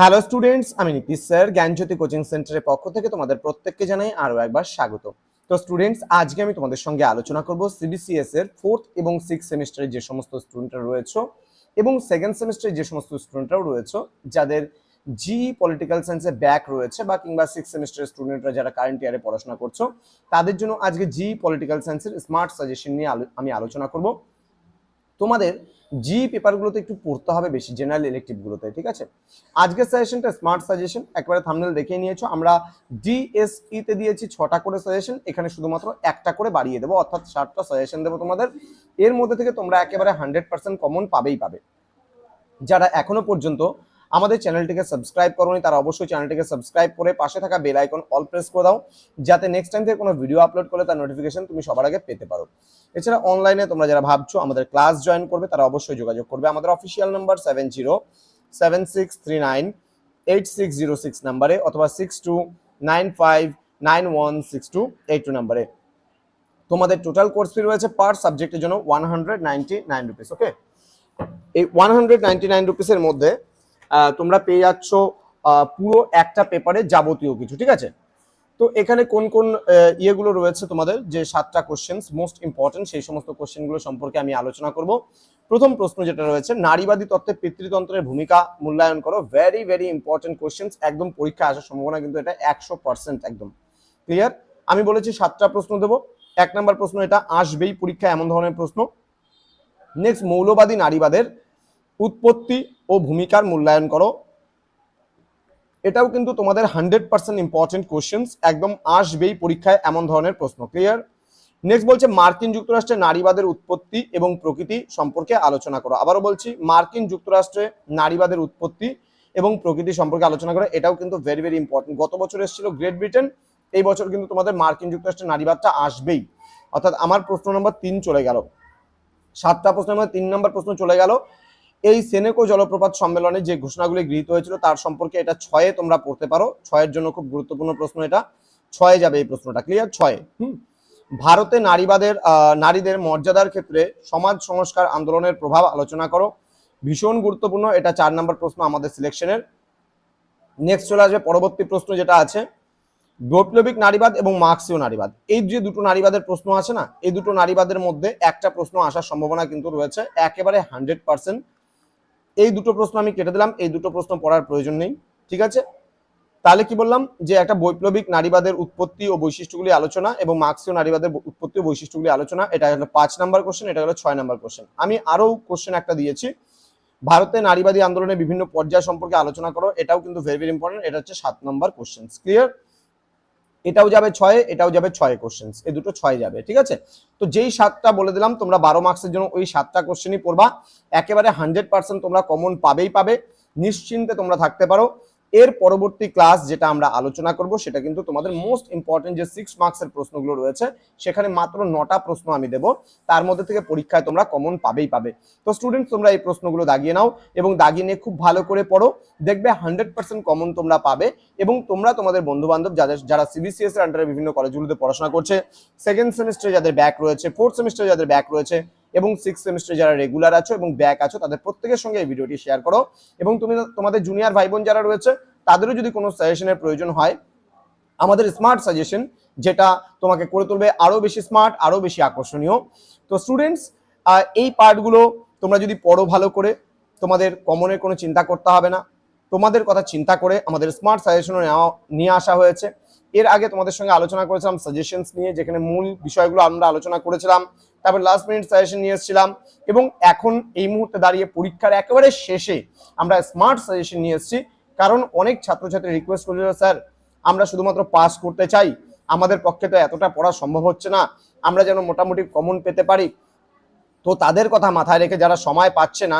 Hello students আমি Nitish sir, জ্ঞানজ্যোতি coaching সেন্টারের পক্ষ থেকে তোমাদের প্রত্যেককে জানাই আরও একবার স্বাগত। তো স্টুডেন্টস আজকে আমি তোমাদের সঙ্গে আলোচনা করব সিবিসিএস এর ফোর্থ এবং সিক্স সেমিস্টারের যে সমস্ত স্টুডেন্টরা রয়েছে এবং সেকেন্ড সেমিস্টারের যে সমস্ত স্টুডেন্টরাও রয়েছে, যাদের জি পলিটিক্যাল সায়েন্সে ব্যাক রয়েছে বা কিংবা সিক্স সেমিস্টারের স্টুডেন্টরা যারা কারেন্ট ইয়ারে পড়াশোনা করছ, তাদের জন্য আজকে জি পলিটিক্যাল সায়েন্সের স্মার্ট সাজেশন নিয়ে আমি আলোচনা করব। তোমাদের জি পেপারগুলোতে একটু পড়তে হবে বেশি জেনারেল ইলেকটিভগুলোতে ঠিক আছে? আজকের সাজেশনটা স্মার্ট সাজেশন একবারে থামনেল দেখে নিয়েছো। আমরা ডিএসই তে দিয়েছি ছটা করে সাজেশন এখানে শুধুমাত্র একটা করে বাড়িয়ে দেবো, অর্থাৎ ষাটটা সাজেশন দেবো তোমাদের। এর মধ্যে থেকে তোমরা একেবারে হান্ড্রেড পার্সেন্ট কমন পাবেই পাবে। যারা এখনও পর্যন্ত আমাদের চ্যানেলটিকে সাবস্ক্রাইব করোনি, তারা অবশ্যই চ্যানেলটিকে সাবস্ক্রাইব করে পাশে থাকা বেল আইকন অল প্রেস করে দাও, যাতে নেক্সট টাইম থেকে কোনো ভিডিও আপলোড করলে তার নোটিফিকেশন তুমি সবার আগে পেতে পারো। এছাড়া অনলাইনে তোমরা যারা ভাবছ আমাদের ক্লাস জয়েন করবে, তারা অবশ্যই যোগাযোগ করবে। আমাদের official number seven zero seven six three nine eight six zero six নাম্বারে অথবা six two nine five nine one six two eight two নাম্বারে তোমাদের টোটাল কোর্স ফি রয়েছে পার সাবজেক্টের জন্য one hundred ninety nine rupees okay এই one hundred ninety nine রুপিসের মধ্যে তোমরা পেয়ে যাচ্ছ পুরো একটা পেপারে যাবতীয় কিছু, ঠিক আছে? তো এখানে কোন কোন ইয়েগুলো রয়েছে তোমাদের? যে সাতটা কোশ্চেন্স মোস্ট ইম্পর্টেন্ট সেই সমস্ত কোশ্চেনগুলো সম্পর্কে আমি আলোচনা করব। প্রথম প্রশ্ন যেটা রয়েছে, নারীবাদী তত্ত্বে পিতৃতন্ত্রের ভূমিকা মূল্যায়ন করো। ভেরি ভেরি ইম্পর্টেন্ট কোশ্চেন্স একদম পরীক্ষা আসার সম্ভাবনা কিন্তু এটা একশো পার্সেন্ট একদম। ক্লিয়ার আমি বলেছি সাতটা প্রশ্ন দেবো। এক নম্বর প্রশ্ন এটা, আসবেই পরীক্ষা এমন ধরনের প্রশ্ন। নেক্সট মৌলবাদী নারীবাদের উৎপত্তি ভূমিকার মূল্যায়ন করো। এটাও কিন্তু তোমাদের হান্ড্রেড পার্সেন্ট ইম্পর্টেন্ট কোশ্চেন্স একদম আসবেই পরীক্ষায় এমন ধরনের প্রশ্ন ক্লিয়ার নেক্সট বলছে, মার্কিন যুক্তরাষ্ট্রে নারীবাদের উৎপত্তি এবং প্রকৃতি সম্পর্কে আলোচনা করো। আবারও বলছি, মার্কিন যুক্তরাষ্ট্রে নারীবাদের উৎপত্তি এবং প্রকৃতি সম্পর্কে আলোচনা করো, এটাও কিন্তু ভেরি ভেরি ইম্পর্টেন্ট গত বছর এসেছিল গ্রেট ব্রিটেন এই বছর কিন্তু তোমাদের মার্কিন যুক্তরাষ্ট্রে নারীবাদটা আসবেই। অর্থাৎ আমার প্রশ্ন নম্বর তিন চলে গেল। সাতটা প্রশ্নের মধ্যে তিন নম্বর প্রশ্ন চলে গেল। এই সেনেকো জলপ্রপাত সম্মেলনে যে ঘোষণাগুলি গৃহীত হয়েছিল তার সম্পর্কে এটা ছয়ে তোমরা পড়তে পারো। ছয়ের জন্য খুব গুরুত্বপূর্ণ প্রশ্ন এটা। ছয়ে যাবে এই প্রশ্নটা। ক্লিয়ার ছয়ে। হুম। ভারতে নারীবাদের নারীদের মর্যাদার ক্ষেত্রে সমাজ সংস্কার আন্দোলনের প্রভাব আলোচনা করো। ভীষণ গুরুত্বপূর্ণ। এটা চার নম্বর প্রশ্ন আমাদের সিলেকশনের। নেক্সট চলে আসবে পরবর্তী প্রশ্ন যেটা আছে। বৈপ্লবিক নারীবাদ এবং মার্ক্সীয় নারীবাদ। এই যে দুটো নারীবাদের প্রশ্ন আছে না এই দুটো নারীবাদের মধ্যে একটা প্রশ্ন আসার সম্ভাবনা কিন্তু রয়েছে। একেবারে হান্ড্রেড পার্সেন্ট এই দুটো প্রশ্ন আমি কেটে দিলাম, এই দুটো প্রশ্ন পড়ার প্রয়োজন নেই, ঠিক আছে? তাহলে কি বললাম যে একটা বৈপ্লবিক নারীবাদের উৎপত্তি ও বৈশিষ্ট্যগুলি আলোচনা এবং মার্ক্সীয় নারীবাদের উৎপত্তি ও বৈশিষ্ট্যগুলি আলোচনা, এটা হলো পাঁচ নাম্বার কোশ্চেন এটা হলো ছয় নাম্বার কোশ্চেন আমি আরও কোশ্চেন একটা দিয়েছি। ভারতে নারীবাদী আন্দোলনের বিভিন্ন পর্যায় সম্পর্কে আলোচনা করো, এটাও কিন্তু ভেরি ভেরি ইম্পর্টেন্ট এটা হচ্ছে সাত নম্বর কোশ্চেন ক্লিয়ার এটাও যাবে ছয়ে, এটাও যাবে ছয় কোশ্চেন এই দুটো ছয় যাবে, ঠিক আছে? তো যেই সাতটা বলে দিলাম, তোমরা বারো মার্কসের জন্য ওই সাতটা কোশ্চেনই পড়বা। একেবারে হান্ড্রেড পার্সেন্ট তোমরা কমন পাবেই পাবে। নিশ্চিন্তে তোমরা থাকতে পারো। এর পরবর্তী ক্লাস যেটা আমরা আলোচনা করব, সেটা কিন্তু তোমাদের মোস্ট ইম্পর্টেন্ট যে সিক্স মার্কসের প্রশ্নগুলো রয়েছে, সেখানে মাত্র নটা প্রশ্ন আমি দেব। তার মধ্যে থেকে পরীক্ষায় তোমরা কমন পাবেই পাবে। তো স্টুডেন্ট তোমরা এই প্রশ্নগুলো দাগিয়ে নাও এবং দাগিয়ে নিয়ে খুব ভালো করে পড়ো। দেখবে হান্ড্রেড পার্সেন্ট কমন তোমরা পাবে এবং তোমরা তোমাদের বন্ধু বান্ধব যাদের, যারা সিবিসিএস এর আন্ডারে বিভিন্ন কলেজগুলোতে পড়াশোনা করছে সেকেন্ড সেমিস্টারে যাদের ব্যাক রয়েছে ফোর্থ সেমিস্টারে যাদের ব্যাক রয়েছে এবং সিক্স সেমিস্টারে যারা রেগুলার আছো এবং ব্যাক আছো, তাদের প্রত্যেকের সঙ্গে এই ভিডিওটি শেয়ার করো। এবং তুমি তোমাদের জুনিয়র ভাই বোন যারা রয়েছে, তাদেরও যদি কোনো সাজেশনের প্রয়োজন হয়, আমাদের স্মার্ট সাজেশন যেটা তোমাকে করে তুলবে আরও বেশি স্মার্ট আরও বেশি আকর্ষণীয়। তো স্টুডেন্টস এই পার্টগুলো তোমরা যদি পড়ো ভালো করে, তোমাদের কমনের কোনো চিন্তা করতে হবে না। তোমাদের কথা চিন্তা করে আমাদের স্মার্ট সাজেশনও নেওয়া, নিয়ে আসা হয়েছে। এর আগে তোমাদের সঙ্গে আলোচনা করেছিলাম সাজেশনস নিয়ে, যেখানে মূল বিষয়গুলো আমরা আলোচনা করেছিলাম। তারপর লাস্ট মিনিট সাজেশন নিয়ে এসেছিলাম এবং এখন এই মুহূর্তে দাঁড়িয়ে পরীক্ষার একেবারে শেষে আমরা স্মার্ট সাজেশন নিয়ে এসেছি। কারণ অনেক ছাত্রছাত্রী রিকোয়েস্ট করেছিল, স্যার, আমরা শুধুমাত্র পাস করতে চাই। আমাদের পক্ষে তো এতটা পড়া সম্ভব হচ্ছে না। আমরা যেন মোটামুটি কমন পেতে পারি। তো তাদের কথা মাথায় রেখে যারা সময় পাচ্ছে না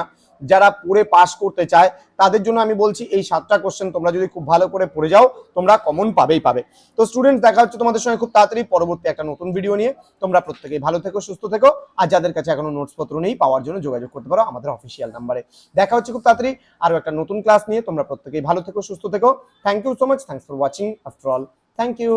যারা পড়ে পাস করতে চায়, তাদের জন্য আমি বলছি এই সাতটা কোশ্চেন তোমরা যদি খুব ভালো করে পড়ে যাও, তোমরা কমন পাবেই পাবে। তো স্টুডেন্ট দেখা হচ্ছে তোমাদের সঙ্গে খুব তাড়াতাড়ি পরবর্তী একটা নতুন ভিডিও নিয়ে। তোমরা প্রত্যেকেই ভালো থেকো, সুস্থ থেকো। আর যাদের কাছে এখনও নোটসপত্র নেই, পাওয়ার জন্য যোগাযোগ করতে পারো আমাদের অফিসিয়াল নাম্বারে দেখা হচ্ছে খুব তাড়াতাড়ি আরও একটা নতুন ক্লাস নিয়ে। তোমরা প্রত্যেকেই ভালো থেকো, সুস্থ থেকো। Thank you so much thanks for watching after all thank you